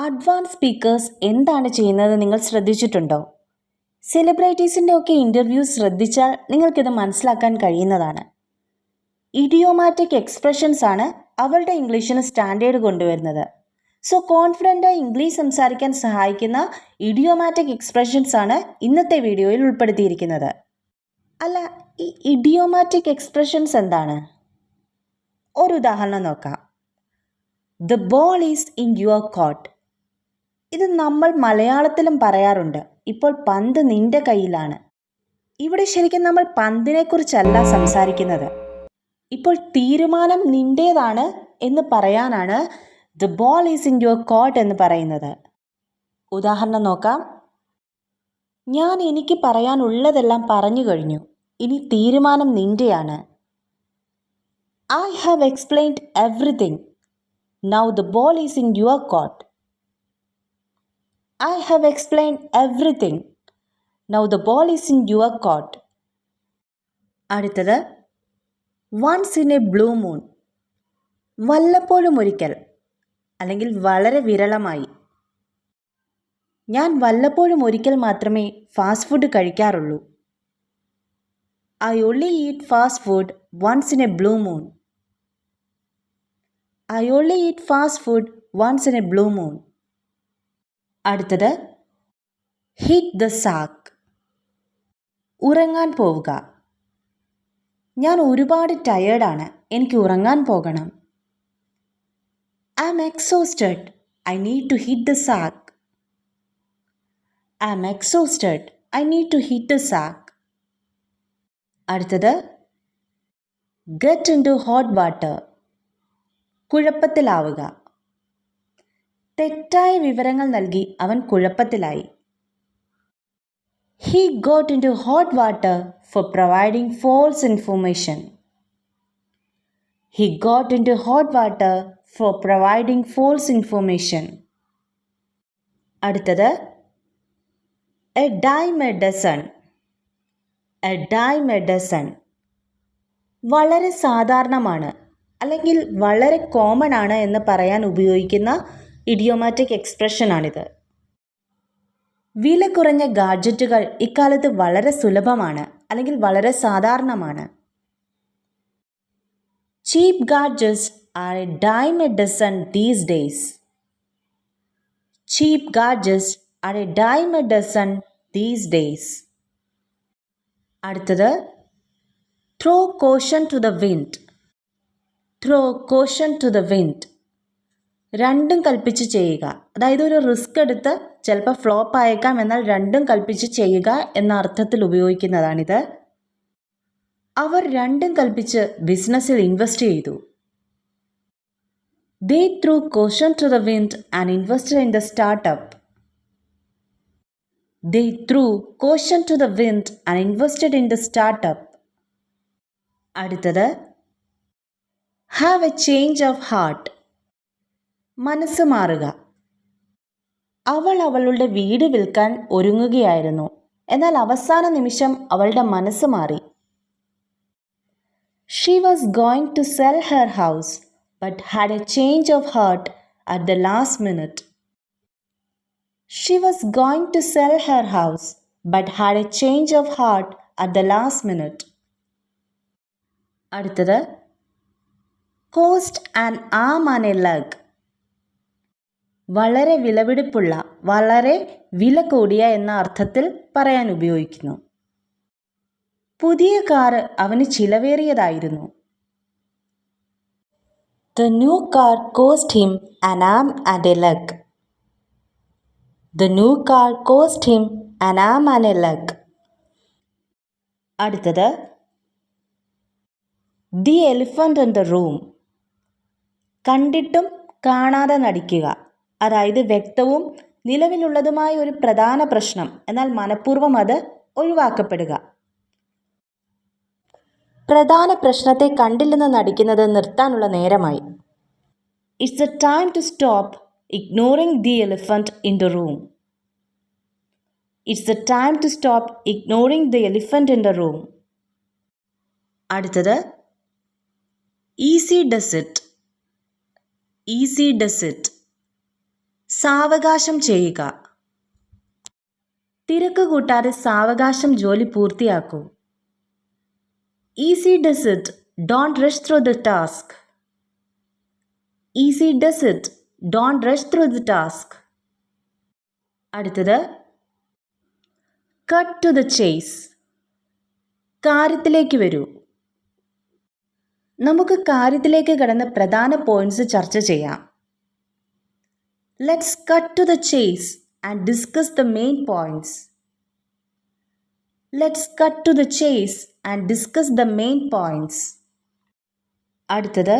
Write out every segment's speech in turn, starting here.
Advance speakers എന്താണ് ചെയ്യുന്നത് നിങ്ങൾ ശ്രദ്ധിച്ചിട്ടുണ്ടോ? സെലിബ്രിറ്റീസിന്റെ ഒക്കെ ഇന്റർവ്യൂസ് ശ്രദ്ധിച്ചാൽ നിങ്ങൾക്കിത് മനസ്സിലാക്കാൻ കഴിയുന്നതാണ്. ഇഡിയോമാറ്റിക് എക്സ്പ്രഷൻസ് ആണ് അവരുടെ ഇംഗ്ലീഷിന് സ്റ്റാൻഡേർഡ് കൊണ്ടുവരുന്നത്. സോ കോൺഫിഡന്റായി ഇംഗ്ലീഷ് സംസാരിക്കാൻ സഹായിക്കുന്ന ഇഡിയോമാറ്റിക് എക്സ്പ്രഷൻസ് ആണ് ഇന്നത്തെ വീഡിയോയിൽ ഉൾപ്പെടുത്തിയിരിക്കുന്നത്. അല്ല ഈ ഇഡിയോമാറ്റിക് എക്സ്പ്രഷൻസ് എന്താണ്? ഒരു ഉദാഹരണം നോക്കാം. The ball is in your court. ഇത് നമ്മൾ മലയാളത്തിലും പറയാറുണ്ട്. ഇപ്പോൾ പന്ത് നിന്റെ കയ്യിലാണ്. ഇവിടെ ശരിക്കും നമ്മൾ പന്തിനെക്കുറിച്ചല്ല സംസാരിക്കുന്നത്. ഇപ്പോൾ തീരുമാനം നിന്റേതാണ് എന്ന് പറയാനാണ് the ball is in your court എന്ന് പറയുന്നത്. ഉദാഹരണം നോക്കാം. ഞാൻ എനിക്ക് പറയാനുള്ളതെല്ലാം പറഞ്ഞു കഴിഞ്ഞു. ഇനി തീരുമാനം നിന്റെയാണ്. I have explained everything now the ball is in your court I have explained everything now the ball is in your court അടുത്തത് once in a blue moon വല്ലപ്പോഴും ഒരിക്കൽ അല്ലെങ്കിൽ വളരെ വിരളമായി. ഞാൻ വല്ലപ്പോഴും ഒരിക്കൽ മാത്രമേ ഫാസ്റ്റ് ഫുഡ് കഴിക്കാറുള്ളൂ. I only eat fast food once in a blue moon I only eat fast food once in a blue moon അടുത്തത് ഹിറ്റ് ദ സാക്ക് ഉറങ്ങാൻ പോവുക. ഞാൻ ഒരുപാട് ടയേർഡാണ് എനിക്ക് ഉറങ്ങാൻ പോകണം. I am exhausted I need to hit the sack I am exhausted I need to hit the sack അടുത്തത് get into hot water കുഴപ്പത്തിലാവുക. തെറ്റായ വിവരങ്ങൾ നൽകി അവൻ കുഴപ്പത്തിലായി. He got into hot water for providing false information he got into hot water for providing false information അടുത്തത് a dime a dozen a dime a dozen വളരെ സാധാരണമാണ് അല്ലെങ്കിൽ വളരെ കോമൺ ആണ് എന്ന് പറയാൻ ഉപയോഗിക്കുന്ന ഇഡിയോമാറ്റിക് എക്സ്പ്രഷനാണിത്. വില കുറഞ്ഞ ഗാഡ്ജറ്റുകൾ ഇക്കാലത്ത് വളരെ സുലഭമാണ് അല്ലെങ്കിൽ വളരെ സാധാരണമാണ്. Cheap gadgets are a dime a dozen these days. Cheap gadgets are a dime a dozen these days. അടുത്തത് throw caution to the wind. Throw caution to the wind. രണ്ടും കൽപ്പിച്ച് ചെയ്യുക. അതായത് ഒരു റിസ്ക് എടുത്ത് ചിലപ്പോൾ ഫ്ലോപ്പ് ആയേക്കാം എന്നാൽ രണ്ടും കൽപ്പിച്ച് ചെയ്യുക എന്ന അർത്ഥത്തിൽ ഉപയോഗിക്കുന്നതാണിത്. അവർ രണ്ടും കൽപ്പിച്ച് ബിസിനസ്സിൽ ഇൻവെസ്റ്റ് ചെയ്തു. They threw caution to the wind and invested in the startup they threw caution to the wind and invested in the startup അടുത്തത് have a change of heart മനസ്സ് മാറുക. അവൾ അവളുടെ വീട് വിൽക്കാൻ ഒരുങ്ങുകയായിരുന്നു. എന്നാൽ അവസാന നിമിഷം അവളുടെ മനസ്സ് മാറി. She was going to sell her house but had a change of heart at the last minute she was going to sell her house but had a change of heart at the last minute അടുത്തത് cost and arm an a leg വളരെ വിലപിടിപ്പുള്ള വളരെ വില കൂടിയ എന്ന അർത്ഥത്തിൽ പറയാൻ ഉപയോഗിക്കുന്നു. പുതിയ കാറ് അവന് ചിലവേറിയതായിരുന്നു. The new car cost him അനാം and A Lag the new car cost him അനാം and A അടുത്തത് the elephant in the room. കണ്ടിട്ടും കാണാതെ നടിക്കുക. അതായത് വ്യക്തവും നിലവിലുള്ളതുമായ ഒരു പ്രധാന പ്രശ്നം. എന്നാൽ മനഃപൂർവം അത് ഒഴിവാക്കപ്പെടുക. പ്രധാന പ്രശ്നത്തെ കണ്ടില്ലെന്ന് നടിക്കുന്നത് നിർത്താനുള്ള നേരമായി. It's a time to stop ignoring the elephant in the room it's a time to stop ignoring the elephant in the room അടുത്തത് easy does it easy does it സാവകാശം ചെയ്യുക. തിരക്ക് കൂട്ടാതെ സാവകാശം ജോലി പൂർത്തിയാക്കൂ. Easy does it don't rush through the task easy does it don't rush through the task അടുത്തത് cut to the chase കാര്യത്തിലേക്ക് വരൂ. നമുക്ക് കാര്യത്തിലേക്ക് കടന്ന പ്രധാന പോയിന്റ്സ് ചർച്ച ചെയ്യാം. Let's cut to the chase and discuss the main points let's cut to the chase and discuss the main points അടുത്തത്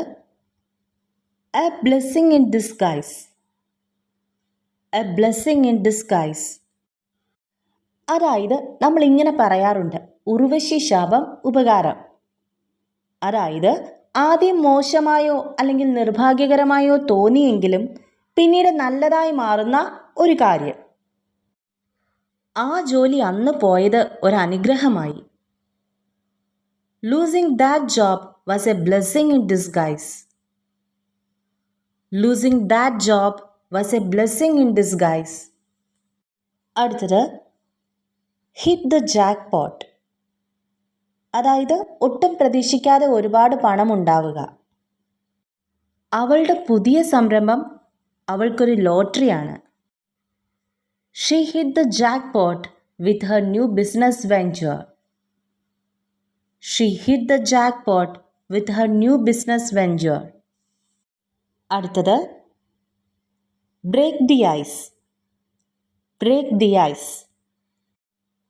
a blessing in disguise a blessing in disguise അതായത് നമ്മൾ ഇങ്ങനെ പറയാറുണ്ട് ഉർവശി ശാപം ഉപകാരം. അതായത് ആദ്യം മോശമായോ അല്ലെങ്കിൽ നിർഭാഗ്യകരമായോ തോന്നിയെങ്കിലും പിന്നീട് നല്ലതായി മാറുന്ന ഒരു കാര്യം. ആ ജോലി അന്ന് പോയത് ഒരു അനുഗ്രഹമായി losing that job was a blessing in disguise losing that job was a blessing in disguise അടുത്തത് ഹിറ്റ് ദ ജാക്ക് പോട്ട് അതായത് ഒട്ടും പ്രതീക്ഷിക്കാതെ ഒരുപാട് പണം ഉണ്ടാവുക അവളുടെ പുതിയ സംരംഭം അവൾക്കൊരു ലോട്ടറിയാണ്. She hit the jackpot with her new business venture she hit the jackpot with her new business venture അടുത്തത് break the ice break the ice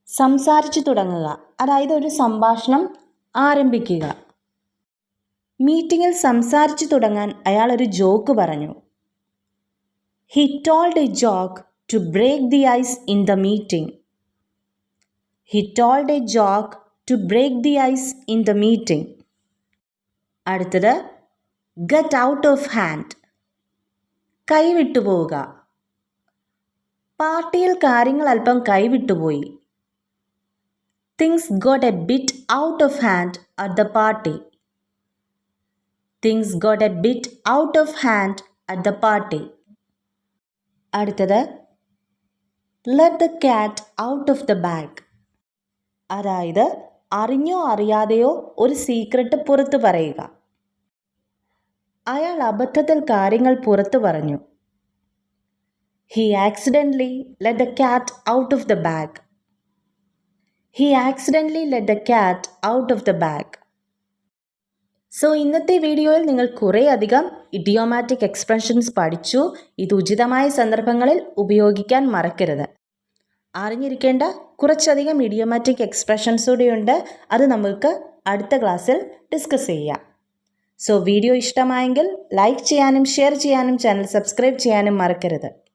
സംസാരിച്ചു തുടങ്ങുക. അതായത് ഒരു സംഭാഷണം ആരംഭിക്കുക. മീറ്റിങ്ങിൽ സംസാരിച്ചു തുടങ്ങാൻ അയാൾ ഒരു ജോക്ക് പറഞ്ഞു. He told a joke to break the ice in the meeting he told a joke to break the ice in the meeting അടുത്തത് ഗെറ്റ് ഔട്ട് ഓഫ് ഹാൻഡ് കൈവിട്ടു പോവുക. പാർട്ടിയിൽ കാര്യങ്ങൾ അല്പം കൈവിട്ടുപോയി things got a bit out of hand at the party things got a bit out of hand at the party അടുത്തത്. Let the cat out of the bag അതായത് അറിഞ്ഞോ അറിയാതെയോ ഒരു സീക്രട്ട് പുറത്തു പറയുക. അയാൾ അബദ്ധത്തിൽ കാര്യങ്ങൾ പുറത്തു പറഞ്ഞു. He accidentally let the cat out of the bag he accidentally let the cat out of the bag so ഇന്നത്തെ വീഡിയോയിൽ നിങ്ങൾ കുറേയധികം ഇഡിയോമാറ്റിക് എക്സ്പ്രഷൻസ് പഠിച്ചു. ഇത് ഉചിതമായ സന്ദർഭങ്ങളിൽ ഉപയോഗിക്കാൻ മറക്കരുത്. അറിഞ്ഞിരിക്കേണ്ട കുറച്ചധികം ഇഡിയോമാറ്റിക് എക്സ്പ്രഷൻസ് കൂടിയുണ്ട്. അത് നമുക്ക് അടുത്ത ക്ലാസ്സിൽ ഡിസ്കസ് ചെയ്യാം. സോ വീഡിയോ ഇഷ്ടമായെങ്കിൽ ലൈക്ക് ചെയ്യാനും ഷെയർ ചെയ്യാനും ചാനൽ സബ്സ്ക്രൈബ് ചെയ്യാനും മറക്കരുത്.